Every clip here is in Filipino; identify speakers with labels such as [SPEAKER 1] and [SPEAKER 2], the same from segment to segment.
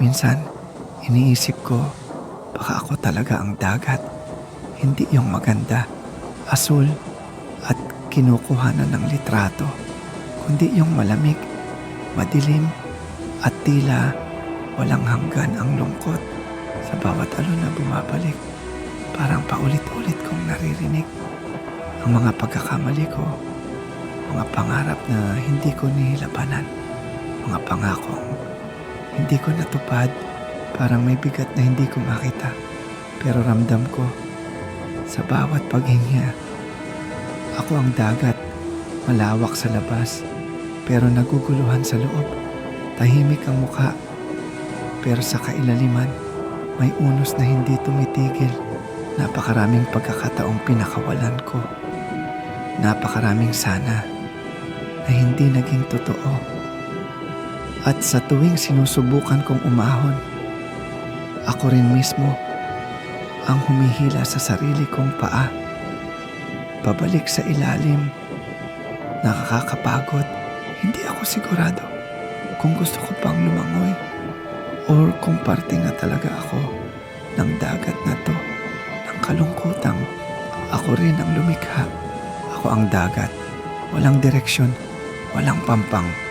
[SPEAKER 1] Minsan, iniisip ko, baka ako talaga ang dagat. Hindi yung maganda, asul, at kinukuhanan ng litrato. Kundi yung malamig, madilim, at tila walang hanggan ang lungkot sa bawat alon na bumabalik. Parang paulit-ulit kong naririnig ang mga pagkakamali ko, mga pangarap na hindi ko nilabanan, mga pangakong hindi ko natupad, parang may bigat na hindi ko makita. Pero ramdam ko, sa bawat paghinga, ako ang dagat, malawak sa labas, pero naguguluhan sa loob. Tahimik ang mukha, pero sa kailaliman, may unos na hindi tumitigil. Napakaraming pagkakataong pinakawalan ko. Napakaraming sana na hindi naging totoo. At sa tuwing sinusubukan kong umahon, ako rin mismo ang humihila sa sarili kong paa. Pabalik sa ilalim. Nakakapagod. Hindi ako sigurado kung gusto ko pang lumangoy or kung parte na talaga ako ng dagat na to, ng kalungkutang ako rin ang lumikha. Ako ang dagat. Walang direksyon, walang pampang.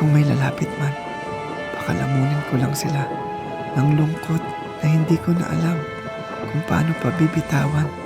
[SPEAKER 1] Kung may lalapit man, baka lamunin ko lang sila ng lungkot na hindi ko na alam kung paano pa bibitawan.